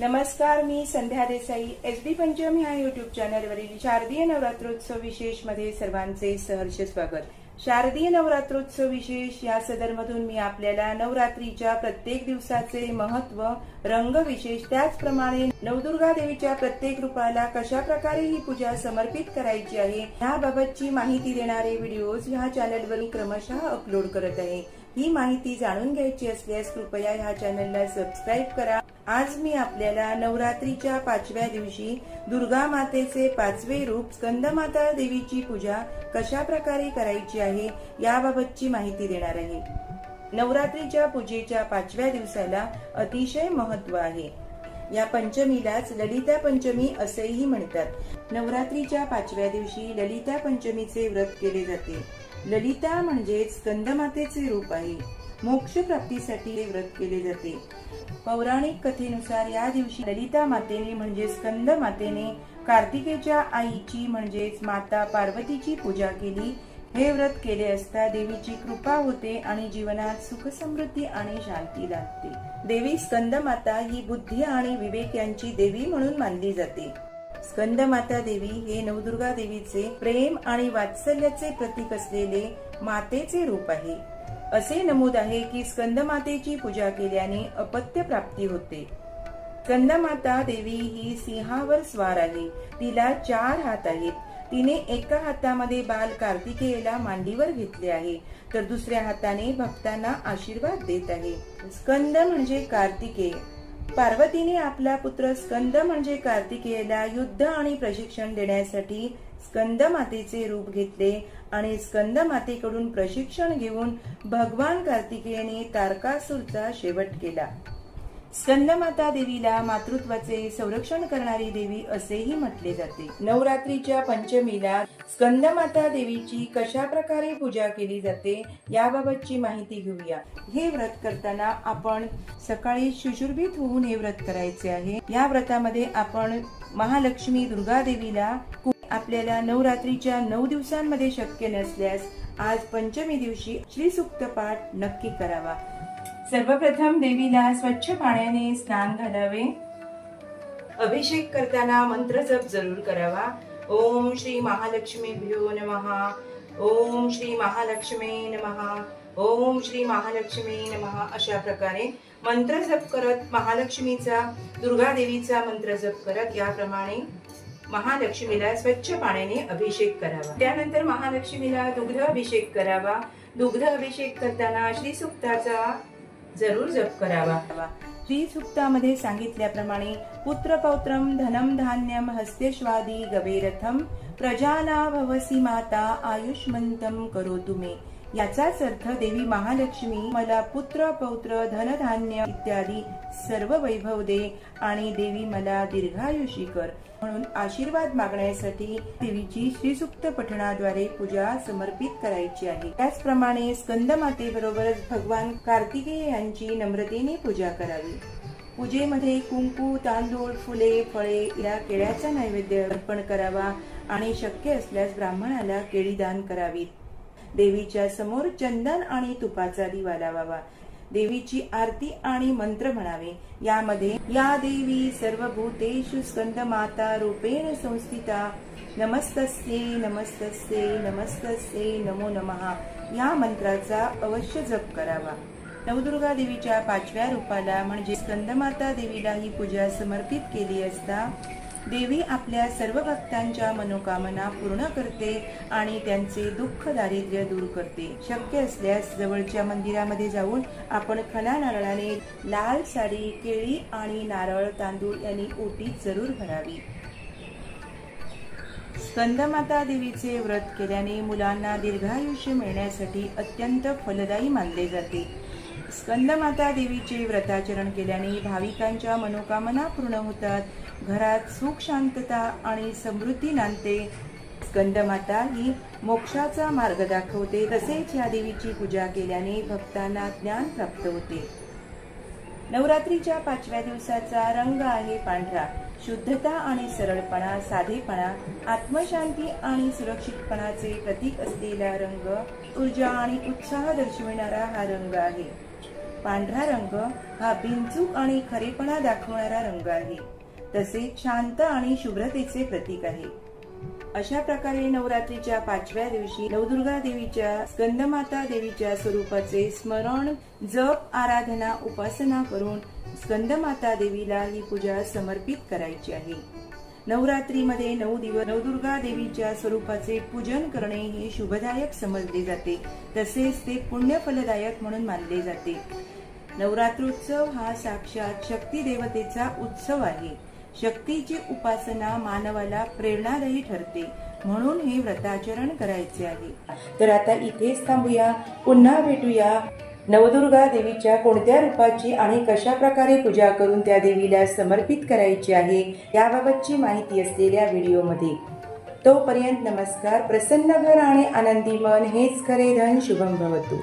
नमस्कार मी Sandhya Desai. S D Pancham ह्या युट्यूब चॅनलवरील शारदीय नवरात्रोत्सव विशेषमध्ये सर्वांचे सहर्ष स्वागत. शारदीय नवरात्रोत्सव विशेष या सदरमधून मी आपल्याला नवरात्रीच्या प्रत्येक दिवसाचे महत्त्व रंग विशेष त्याचप्रमाणे नवदुर्गा देवीच्या प्रत्येक रूपाला कशा प्रकारे ही पूजा समर्पित करायची आहे याबाबतची माहिती देणारे व्हिडिओज ह्या चॅनलवर क्रमशः अपलोड करत आहे. ही माहिती जाणून घ्यायची असल्यास कृपया ह्या चॅनलला सबस्क्राईब करा. आज मी आपल्याला नवरात्रीच्या पाचव्या दिवशी दुर्गा मातेचे पाचवे रूप स्कंदमाता देवीची पूजा कशा प्रकारे करायची आहे याबाबतची माहिती देणार आहे. नवरात्रीच्या पूजेच्या पाचव्या दिवसाला अतिशय महत्त्व आहे. या पंचमीलाच ललिता पंचमी असेही म्हणतात. नवरात्रीच्या पाचव्या दिवशी ललिता पंचमीचे व्रत केले जाते. ललिता म्हणजेच स्कंदमातेचे रूप आहे. मोक्ष प्राप्तीसाठी हे व्रत केले जाते. पौराणिक कथेनुसार या दिवशी ललिता मातेने म्हणजे स्कंद मातेने कार्तिकेच्या आईची म्हणजेच माता पार्वतीची पूजा केली. हे व्रत केले असता देवीची कृपा होते आणि जीवनात सुख समृद्धी आणि शांती लाभते. देवी स्कंद माता ही बुद्धी आणि विवेक यांची देवी म्हणून मानली जाते. स्कंद माता देवी हे नवदुर्गा देवीचे प्रेम आणि वात्सल्याचे प्रतीक असलेले मातेचे रूप आहे. असे नमूद आहे की स्कंद मातेची पूजा केल्याने अपत्य प्राप्ती होते. स्कंदमाता देवी ही सिंहावर स्वार आहे. तिला चार हात आहेत. तिने एका हातामध्ये बाल कार्तिकेयला मांडीवर घेतले आहे तर दुसऱ्या हाताने भक्तांना आशीर्वाद देत आहे. स्कंद म्हणजे कार्तिकेय. पार्वतीने आपला पुत्र स्कंद म्हणजे कार्तिकेयला युद्ध आणि प्रशिक्षण देण्यासाठी स्कंद मातेचे रूप घेतले आणि स्कंद मातेकडून प्रशिक्षण घेऊन भगवान कार्तिकेयने तारकासूरचा शेवट केला. स्कंदमाता देवीला मातृत्वाचे संरक्षण करणारी देवी असेही म्हटले जाते. नवरात्रीच्या पंचमीला स्कंदमाता देवीची कशा प्रकारे पूजा केली जाते याबाबतची माहिती घेऊया. हे व्रत करताना आपण सकाळी शुशुर्भित होऊन हे व्रत करायचे आहे. या व्रतामध्ये आपण महालक्ष्मी दुर्गा देवीला आपल्याला नवरात्रीच्या नऊ दिवसांमध्ये शक्य नसल्यास आज पंचमी दिवशी श्रीसुक्त पाठ नक्की करावा. सर्वप्रथम देवीला स्वच्छ पाण्याने स्नान घालावे. अभिषेक करताना मंत्र जप जरूर करावा. ओम श्री महालक्ष्मी भ्यो नमः. ओम श्री महालक्ष्मी नमः. ओम श्री महालक्ष्मी नमः अशा प्रकारे मंत्र जप करत महालक्ष्मीचा दुर्गा देवीचा मंत्र जप करत याप्रमाणे महालक्ष्मीला स्वच्छ पाण्याने अभिषेक करावा. त्यानंतर महालक्ष्मीला दुग्ध अभिषेक करावा. दुग्ध अभिषेक करताना श्रीसुक्ताचा जरूर जप करावा. श्री सुक्तामध्ये सांगितल्याप्रमाणे पुत्र पौत्रम धनम धान्यम हस्तेश्वादी गवेरथम प्रजाना भवसी माता आयुष्मंतम करो तुम्ही याचाच अर्थ देवी महालक्ष्मी मला पुत्र पौत्र धनधान्य इत्यादी सर्व वैभव दे आणि देवी मला दीर्घायुषी कर. म्हणून आशीर्वाद मागण्यासाठी देवीची श्रीसुक्त पठणाद्वारे पूजा समर्पित करायची आहे. त्याचप्रमाणे स्कंद मातेबरोबरच भगवान कार्तिकेय यांची नम्रतेने पूजा करावी. पूजेमध्ये कुंकू तांदूळ फुले फळे या केळ्याचा नैवेद्य अर्पण करावा आणि शक्य असल्यास ब्राह्मणाला केळी दान करावीत. देवीच्या समोर चंदन आणि तुपाचा दिवा लावावा देवीची आरती आणि मंत्र म्हणावे. यामध्ये या देवी सर्व भूतेषु स्कंद माता रूपेण संस्थिता. नमस्तस्ये नमस्तस्ये नमस्तस्ये नमो नमः. या मंत्राचा अवश्य जप करावा. नवदुर्गा देवीच्या पाचव्या रूपाला म्हणजे स्कंदमाता देवीला ही पूजा समर्पित केली असता देवी आपल्या सर्व भक्तांच्या मनोकामना पूर्ण करते आणि त्यांचे दुःख दारिद्र्य दूर करते. शक्य असल्यास जवळच्या मंदिरामध्ये जाऊन आपण खना नारळाने लाल साडी केळी आणि नारळ तांदूळ यांनी ओटी जरूर भरावी. स्कंदमाता देवीचे व्रत केल्याने मुलांना दीर्घायुष्य मिळण्यासाठी अत्यंत फलदायी मानले जाते. स्कंदमाता देवीचे व्रताचरण केल्याने भाविकांच्या मनोकामना पूर्ण होतात. घरात सुख शांतता आणि समृद्धी नांदते. स्कंदमाता ही मोक्षाचा मार्ग दाखवते. तसेच या देवीची पूजा केल्याने भक्तांना ज्ञान प्राप्त होते. नवरात्रीच्या पाचव्या दिवसाचा रंग आहे पांढरा. शुद्धता आणि सरळपणा साधेपणा आत्मशांती आणि सुरक्षितपणाचे प्रतीक असलेला रंग ऊर्जा आणि उत्साह दर्शविणारा हा रंग आहे. पांढरा रंग हा बिनचूक आणि खरेपणा दाखवणारा रंग आहे. तसेच शांत आणि शुभ्रतेचे प्रतीक आहे. अशा प्रकारे नवरात्रीच्या पाचव्या दिवशी नवदुर्गा देवीच्या स्कंदमाता देवीच्या स्वरूपाचे स्मरण जप आराधना उपासना करून स्कंदमाता देवीला ही पूजा समर्पित करायची आहे. नवरात्रीमध्ये नऊ दिवस नवदुर्गा देवीच्या स्वरूपाचे पूजन करणे हे शुभदायक समजले जाते. तसेच ते पुण्यफलदायक म्हणून मानले जाते. नवरात्रोत्सव हा साक्षात शक्ती देवतेचा उत्सव आहे. शक्तीची उपासना मानवाला प्रेरणादायी ठरते म्हणून हे व्रताचरण करायचे आहे. तर आता इथेच थांबूया. पुन्हा भेटूया. नवदुर्गा देवीच्या कोणत्या रूपाची आणि कशा प्रकारे पूजा करून त्या देवीला समर्पित करायची आहे याबाबतची माहिती असलेल्या व्हिडिओमध्ये. तोपर्यंत नमस्कार प्रसन्न घर आणि आनंदी मन हेच खरे धन शुभम भवतो.